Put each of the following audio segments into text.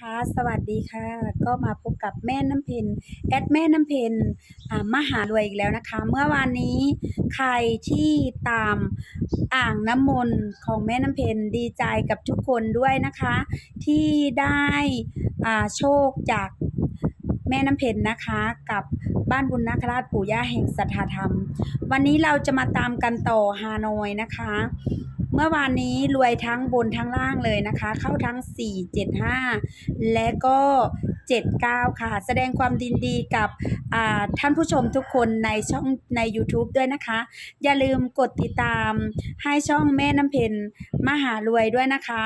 คะสวัสดีค่ะ ก็มาพบกับแม่น้ำเพนแอดแม่น้ำเพนอ่ามหารวยอีกแล้วนะคะ เมื่อวานนี้ใครที่ตามอ่างน้ำมนต์ของแม่น้ำเพนดีใจกับทุกคนด้วยนะคะ ที่ได้อ่าโชคจากแม่น้ำเพนนะคะ กับบ้านบุญนาคราชปู่ย่าแห่งสัทธาธรรม วันนี้เราจะมาตามกันต่อฮานอยนะคะ เมื่อวานนี้รวยทั้งบนทั้งล่างเลยนะคะ เข้าทั้ง 4 7 5 และก็ 79 ค่ะ แสดงความดีดีกับท่านผู้ชมทุกคนในช่องใน YouTube ด้วยนะคะ อย่าลืมกดติดตามให้ช่องแม่น้ำเพนมหารวยด้วยนะคะ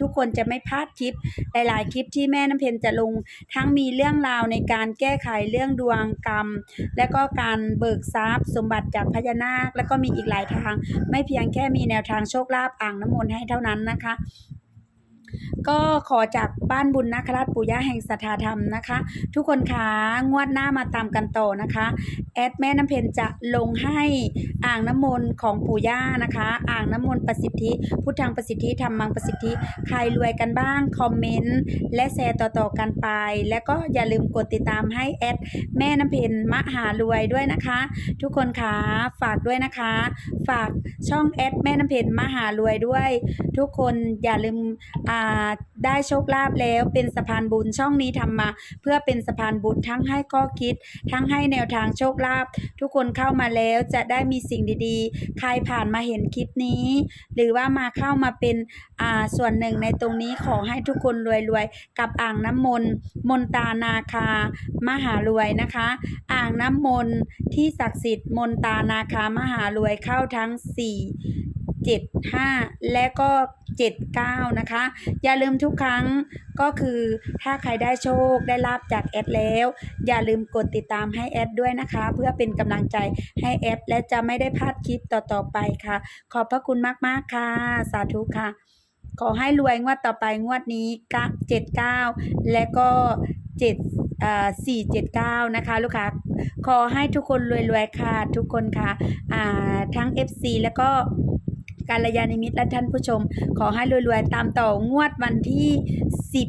ทุกคนจะไม่พลาดคลิป หลาย ๆ คลิปที่แม่น้ำเพนจะลง ทั้งมีเรื่องราวในการแก้ไขเรื่องดวงกรรม และก็การเบิกทรัพย์สมบัติจากพญานาค และก็มีอีกหลายทาง ไม่เพียงแค่มีแนวทางโชคลาภอ่างน้ำมนต์ให้เท่านั้นนะคะ ก็ขอจากบ้านบุญนาคราชปู่ย่าแห่งสัทธาธรรมนะคะ ทุกคนคะ งวดหน้ามาตามกันต่อนะคะ แอดแม่น้ำเพนจะลงให้อ่างน้ำมนต์ของปู่ย่านะคะ อ่างน้ำมนต์ประสิทธิ พุทธังประสิทธิธรรมังประสิทธิ ใครรวยกันบ้าง คอมเมนต์ และแชร์ต่อๆกันไป และก็อย่าลืมกดติดตามให้แอดแม่น้ำเพนมหารวยด้วยนะคะ ทุกคนคะฝากด้วยนะคะ ฝากช่องแอดแม่น้ำเพนมหารวยด้วย ทุกคนอย่าลืมอ่าได้โชคลาภแล้ว เป็นสะพานบุญช่องนี้ทำมา เพื่อเป็นสะพานบุญทั้งให้ข้อคิด ทั้งให้แนวทางโชคลาภทุกคนเข้ามาแล้วจะได้มีสิ่งดีๆ ใครผ่านมาเห็นคลิปนี้ หรือว่ามาเข้ามาเป็นอ่าส่วนหนึ่งในตรงนี้ขอให้ทุกคนรวยๆ กับอ่างน้ำมนต์มนตานาคามหารวยนะคะ อ่างน้ำมนต์ที่ศักดิ์สิทธิ์มนตานาคามหารวยเข้าทั้ง 4 7 5 และก็ 79 นะคะ อย่าลืมทุกครั้งก็คือถ้าใครได้โชคได้ลาบจากแอดแล้ว อย่าลืมกดติดตามให้แอดด้วยนะคะ เพื่อเป็นกำลังใจให้แอดและจะไม่ได้พลาดคลิปต่อๆไปค่ะ ขอบพระคุณมากๆค่ะ สาธุค่ะ ขอให้รวยงวดต่อไปงวดนี้กะ79 และก็7อ่า479 นะคะ ลูกค้า ขอให้ทุกคนรวยๆค่ะ ทุกคนค่ะอ่าทั้ง FC แล้วก็ การยานิมิตและท่านผู้ชม ขอให้รวยๆ ตามต่องวดวันที่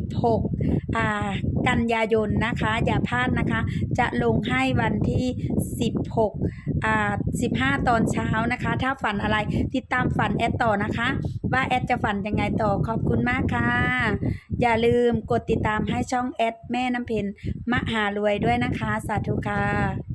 16อ่ากันยายนนะคะ อย่าพลาดนะคะ จะลงให้วันที่ 16อ่า15 ตอนเช้านะคะ ถ้าฝันอะไรติดตามฝันแอดต่อนะคะ ว่าแอดจะฝันยังไงต่อขอบคุณมากค่ะ อย่าลืมกดติดตามให้ช่องแอดแม่น้ำเพนมหารวยด้วยนะคะ สาธุค่ะ